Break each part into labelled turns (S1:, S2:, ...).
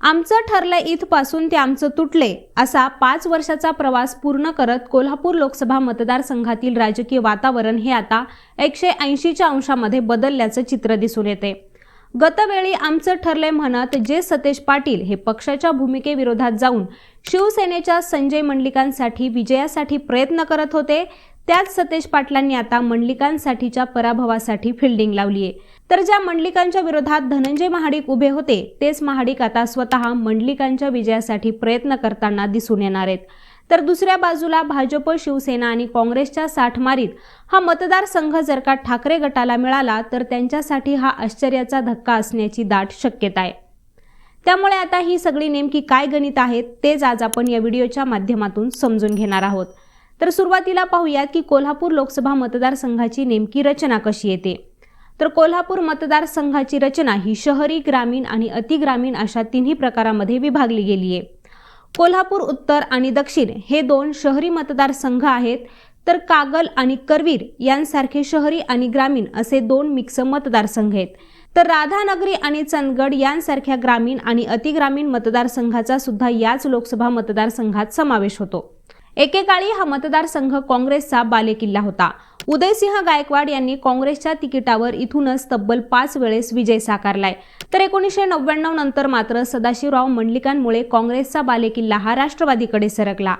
S1: आमचं ठरलंय इथपासून ते आमचं तुटले असा पाच वर्षाचा प्रवास पूर्ण करत कोल्हापूर लोकसभा मतदारसंघातील राजकीय वातावरण हे आता एकशे ऐंशीच्या अंशामध्ये बदलल्याचं चित्र दिसून येते. गतवेळी आमचं ठरलंय म्हणत जे सतेज पाटील हे पक्षाच्या भूमिकेविरोधात जाऊन शिवसेनेच्या संजय मंडलिकांसाठी विजयासाठी प्रयत्न करत होते त्याच सतेज पाटलांनी आता मंडलिकांसाठीच्या पराभवासाठी फिल्डिंग लावली आहे. तर ज्या मंडलिकांच्या विरोधात धनंजय महाडिक उभे होते तेच महाडिक आता स्वतः मंडलिकांच्या विजयासाठी प्रयत्न करताना दिसून येणार आहेत. तर दुसऱ्या बाजूला भाजप शिवसेना आणि काँग्रेसच्या साठमारीत हा मतदारसंघ जर का ठाकरे गटाला मिळाला तर त्यांच्यासाठी हा आश्चर्याचा धक्का असण्याची दाट शक्यता आहे. त्यामुळे आता ही सगळी नेमकी काय गणित आहेत तेच आज आपण या व्हिडिओच्या माध्यमातून समजून घेणार आहोत. तर सुरुवातीला पाहूयात की कोल्हापूर लोकसभा मतदारसंघाची नेमकी रचना कशी येते? तर कोल्हापूर मतदारसंघाची रचना ही शहरी ग्रामीण आणि अतिग्रामीण अशा तिन्ही प्रकारामध्ये विभागली गेली आहे. कोल्हापूर उत्तर आणि दक्षिण हे दोन शहरी मतदारसंघ आहेत. तर कागल आणि करवीर यांसारखे शहरी आणि ग्रामीण असे दोन मिक्स मतदारसंघ आहेत. तर राधानगरी आणि चंदगड यांसारख्या ग्रामीण आणि अतिग्रामीण मतदारसंघाचा सुद्धा याच लोकसभा मतदारसंघात समावेश होतो. एकेकाळी हा मतदारसंघ काँग्रेसचा बालेकिल्ला होता. उदयसिंह गायकवाड यांनी काँग्रेसच्या तिकिटावर इथूनच तब्बल पाच वेळेस विजय साकारलाय. तर एकोणीसशे नव्याण्णव नंतर मात्र सदाशिवराव मंडलिकांमुळे काँग्रेसचा बालेकिल्ला हा राष्ट्रवादीकडे सरकला.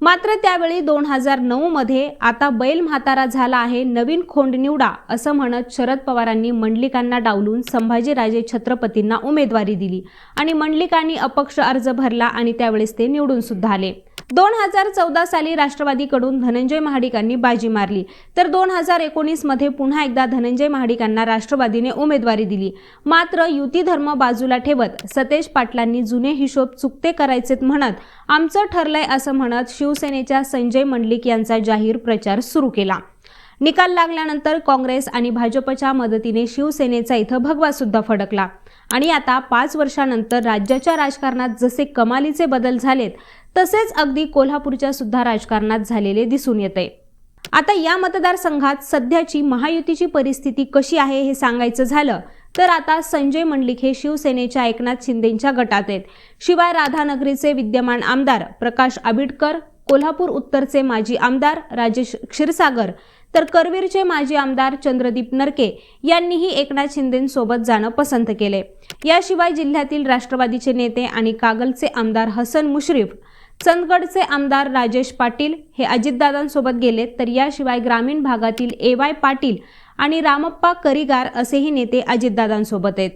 S1: मात्र त्यावेळी दोन हजार नऊ मध्ये आता बैल म्हातारा झाला आहे नवीन खोंड निवडा असं म्हणत शरद पवारांनी मंडलिकांना डावलून संभाजीराजे छत्रपतींना उमेदवारी दिली आणि मंडलिकांनी अपक्ष अर्ज भरला आणि त्यावेळेस ते निवडून सुद्धा आले. दोन हजार चौदा साली राष्ट्रवादीकडून धनंजय महाडिकांनी बाजी मारली. तर दोन हजार एकोणीसमध्ये पुन्हा एकदा धनंजय महाडिकांना राष्ट्रवादीने उमेदवारी दिली. मात्र युती धर्म बाजूला ठेवत सतेज पाटलांनी जुने हिशोब चुकते करायचेत म्हणत आमचं ठरलंय असं म्हणत शिवसेनेच्या संजय मंडलिक यांचा जाहीर प्रचार सुरू केला. निकाल लागल्यानंतर काँग्रेस आणि भाजपच्या मदतीने शिवसेनेचा इथं भगवा सुद्धा फडकला. आणि आता पाच वर्षानंतर राज्याच्या राजकारणात जसे कमालीचे बदल झालेत तसेच अगदी कोल्हापूरच्या सुद्धा राजकारणात झालेले दिसून येते. आता या मतदारसंघात सध्याची महायुतीची परिस्थिती कशी आहे हे सांगायचं झालं तर आता संजय मंडलिक हे शिवसेनेच्या एकनाथ शिंदेच्या गटात आहेत. शिवाय राधानगरीचे विद्यमान आमदार प्रकाश आबिडकर कोल्हापूर उत्तरचे माजी आमदार राजेश क्षीरसागर तर करवीरचे माजी आमदार चंद्रदीप नरके यांनीही एकनाथ शिंदेंसोबत जाणं पसंत केले. याशिवाय जिल्ह्यातील राष्ट्रवादीचे नेते आणि कागलचे आमदार हसन मुश्रीफ चंदगडचे आमदार राजेश पाटील हे अजितदादांसोबत गेले तर याशिवाय ग्रामीण भागातील ए वाय पाटील आणि रामप्पा करिगार असेही नेते अजितदादांसोबत आहेत.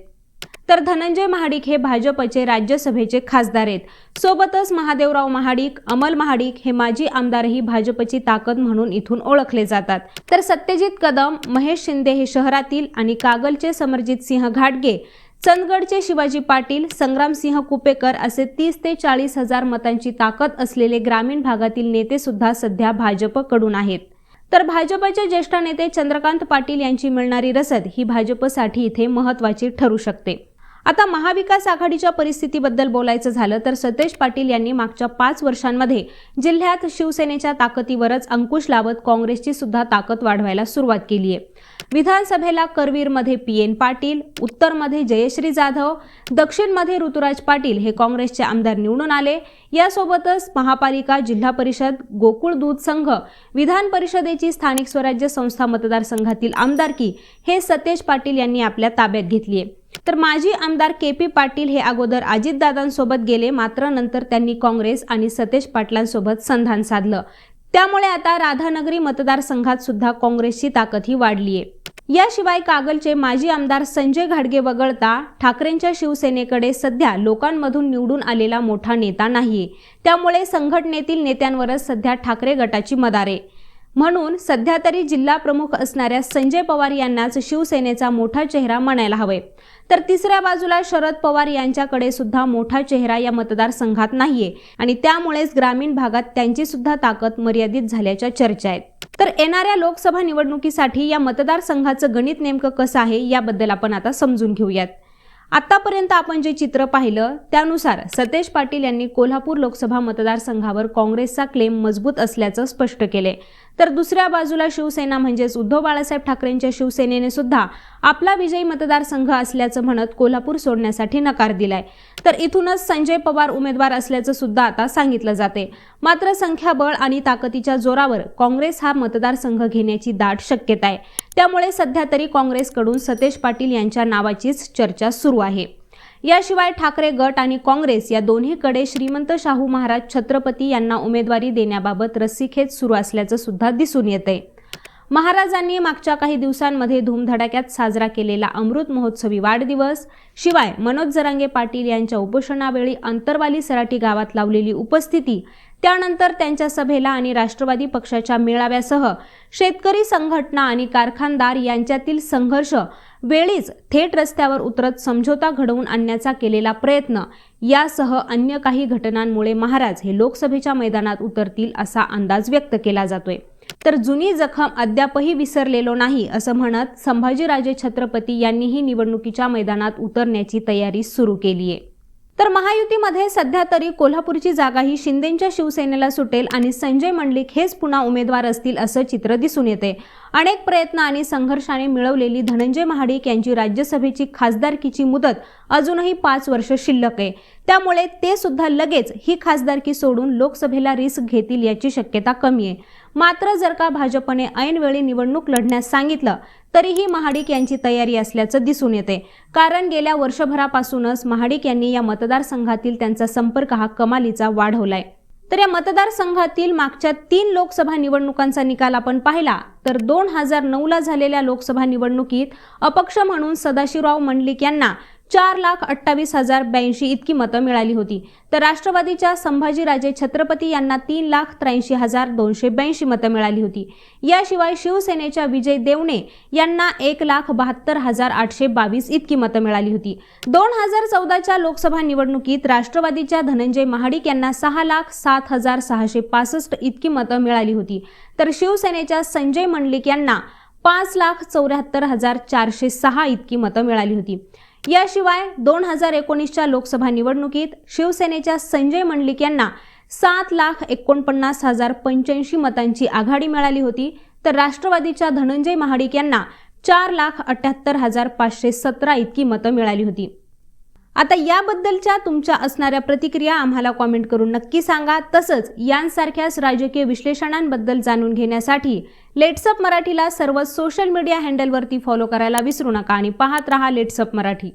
S1: तर धनंजय महाडिक हे भाजपचे राज्यसभेचे खासदार आहेत. सोबतच महादेवराव महाडिक अमल महाडिक हे माजी आमदारही भाजपची ताकद म्हणून इथून ओळखले जातात. तर सत्यजित कदम महेश शिंदे हे शहरातील आणि कागलचे समरजित सिंह घाटगे चंदगडचे शिवाजी पाटील संग्रामसिंह कुपेकर असे तीस ते चाळीस हजार मतांची ताकद असलेले ग्रामीण भागातील नेते सुद्धा सध्या भाजपकडून आहेत. तर भाजपचे ज्येष्ठ नेते चंद्रकांत पाटील यांची मिळणारी रसद ही भाजपसाठी इथे महत्वाची ठरू शकते. आता महाविकास आघाडीच्या परिस्थितीबद्दल बोलायचं झालं तर सतेज पाटील यांनी मागच्या पाच वर्षांमध्ये जिल्ह्यात शिवसेनेच्या ताकदीवरच अंकुश लावत काँग्रेसची सुद्धा ताकद वाढवायला सुरुवात केली आहे. विधानसभेला करवीरमध्ये पी एन पाटील उत्तरमध्ये जयश्री जाधव दक्षिणमध्ये ऋतुराज पाटील हे काँग्रेसचे आमदार निवडून आले. यासोबतच महापालिका जिल्हा परिषद गोकुळ दूध संघ विधान परिषदेची स्थानिक स्वराज्य संस्था मतदारसंघातील आमदारकी हे सतेज पाटील यांनी आपल्या ताब्यात घेतली आहे. तर माजी आमदार के पी पाटील हे अगोदर अजितदादांसोबत गेले. मात्र नंतर त्यांनी काँग्रेस आणि सतेज पाटलांसोबत संधान साधलं. त्यामुळे आता राधानगरी मतदारसंघात सुद्धा काँग्रेसची ताकद ही वाढली आहे याशिवाय कागलचे माजी आमदार संजय घाडगे वगळता ठाकरेंच्या शिवसेनेकडे सध्या लोकांमधून निवडून आलेला मोठा नेता नाहीये. त्यामुळे संघटनेतील नेत्यांवरच सध्या ठाकरे गटाची मदार. आहे म्हणून सध्या तरी जिल्हा प्रमुख असणाऱ्या संजय पवार यांनाच शिवसेनेचा मोठा चेहरा म्हणायला हवे. तर तिसऱ्या बाजूला शरद पवार यांच्याकडे सुद्धा मोठा चेहरा या मतदारसंघात नाहीये आणि त्यामुळेच ग्रामीण भागात त्यांची सुद्धा ताकद मर्यादित झाल्याच्या चर्चा आहेत. तर येणाऱ्या लोकसभा निवडणुकीसाठी या मतदारसंघाचं गणित नेमकं कसं आहे याबद्दल आपण आता समजून घेऊयात. आतापर्यंत आपण जे चित्र पाहिलं त्यानुसार सतेज पाटील यांनी कोल्हापूर लोकसभा मतदारसंघावर काँग्रेसचा क्लेम मजबूत असल्याचं स्पष्ट केले. तर दुसऱ्या बाजूला शिवसेना म्हणजेच उद्धव बाळासाहेब ठाकरेंच्या शिवसेनेने सुद्धा आपला विजयी मतदारसंघ असल्याचं म्हणत कोल्हापूर सोडण्यासाठी नकार दिलाय. तर इथूनच संजय पवार उमेदवार असल्याचं सुद्धा आता सांगितलं जाते. मात्र संख्याबळ आणि ताकदीच्या जोरावर काँग्रेस हा मतदारसंघ घेण्याची दाट शक्यता आहे. त्यामुळे सध्या तरी काँग्रेसकडून सतेज पाटील यांच्या नावाचीच चर्चा सुरू आहे. याशिवाय ठाकरे गट आणि काँग्रेस या दोन्हीकडे श्रीमंत शाहू महाराज छत्रपती यांना उमेदवारी देण्याबाबत रस्सीखेच सुरू असल्याचं सुद्धा दिसून येतंय. महाराजांनी मागच्या काही दिवसांमध्ये धूमधडाक्यात साजरा केलेला अमृत महोत्सवी वाढदिवस शिवाय मनोज जरांगे पाटील यांच्या उपोषणावेळी अंतरवाली सराटी गावात लावलेली उपस्थिती त्यानंतर त्यांच्या सभेला आणि राष्ट्रवादी पक्षाच्या मेळाव्यासह शेतकरी संघटना आणि कारखानदार यांच्यातील संघर्ष वेळीच थेट रस्त्यावर उतरत समझोता घडवून आणण्याचा केलेला प्रयत्न यासह अन्य काही घटनांमुळे महाराज हे लोकसभेच्या मैदानात उतरतील असा अंदाज व्यक्त केला जातोय. तर जुनी जखम अद्यापही विसरलेलो नाही असं म्हणत संभाजीराजे छत्रपती यांनीही निवडणुकीच्या मैदानात उतरण्याची तयारी सुरू केली आहे. तर महायुतीमध्ये सध्या तरी कोल्हापूरची जागा ही शिंदेच्या शिवसेनेला सुटेल आणि संजय मंडलिक हेच पुन्हा उमेदवार असतील असं चित्र दिसून येते. अनेक प्रयत्न आणि संघर्षाने मिळवलेली धनंजय महाडिक यांची राज्यसभेची खासदारकीची मुदत अजूनही पाच वर्ष शिल्लक आहे. त्यामुळे ते सुद्धा लगेच ही खासदारकी सोडून लोकसभेला रिस्क घेतील याची शक्यता कमी आहे. मात्र जर का भाजपने ऐनवेळी निवडणूक लढण्यास सांगितलं तरीही महाडिक यांची तयारी असल्याचं दिसून येते. कारण गेल्या वर्षभरापासूनच महाडिक यांनी या मतदारसंघातील त्यांचा संपर्क हा कमालीचा वाढवलाय. तर या मतदारसंघातील मागच्या तीन लोकसभा निवडणुकांचा निकाल आपण पाहिला तर दोन हजार नऊला झालेल्या लोकसभा निवडणुकीत अपक्ष म्हणून सदाशिवराव मंडलिक यांना चार लाख अठ्ठावीस हजार ब्याऐंशी इतकी मतं मिळाली होती. तर राष्ट्रवादीच्या संभाजीराजे छत्रपती यांना तीन लाख त्र्याऐंशी हजार दोनशे ब्याऐंशी मतं मिळाली होती. याशिवाय शिवसेनेच्या विजय देवणे यांना एक लाख बहात्तर हजार आठशे बावीस इतकी मतं मिळाली होती. दोन हजार चौदाच्या लोकसभा निवडणुकीत राष्ट्रवादीच्या धनंजय महाडिक यांना सहा लाख सात हजार सहाशे पासष्ट इतकी मतं मिळाली होती. तर शिवसेनेच्या संजय मंडलिक यांना पाच लाख चौऱ्याहत्तर हजार चारशे सहा इतकी मतं मिळाली होती. याशिवाय दोन हजार एकोणीसच्या लोकसभा निवडणुकीत शिवसेनेच्या संजय मंडलिक यांना सात लाख एकोणपन्नास हजार पंच्याऐंशी मतांची आघाडी मिळाली होती. तर राष्ट्रवादीच्या धनंजय महाडिक यांना चार लाख अठ्याहत्तर हजार पाचशे सतरा इतकी मतं मिळाली होती. आता याबद्दलच्या तुमच्या असणाऱ्या प्रतिक्रिया आम्हाला कॉमेंट करून नक्की सांगा. तसंच यांसारख्याच राजकीय विश्लेषणांबद्दल जाणून घेण्यासाठी लेट्सअप मराठीला सर्व सोशल मीडिया हँडलवरती फॉलो करायला विसरू नका आणि पाहत रहा लेट्सअप मराठी.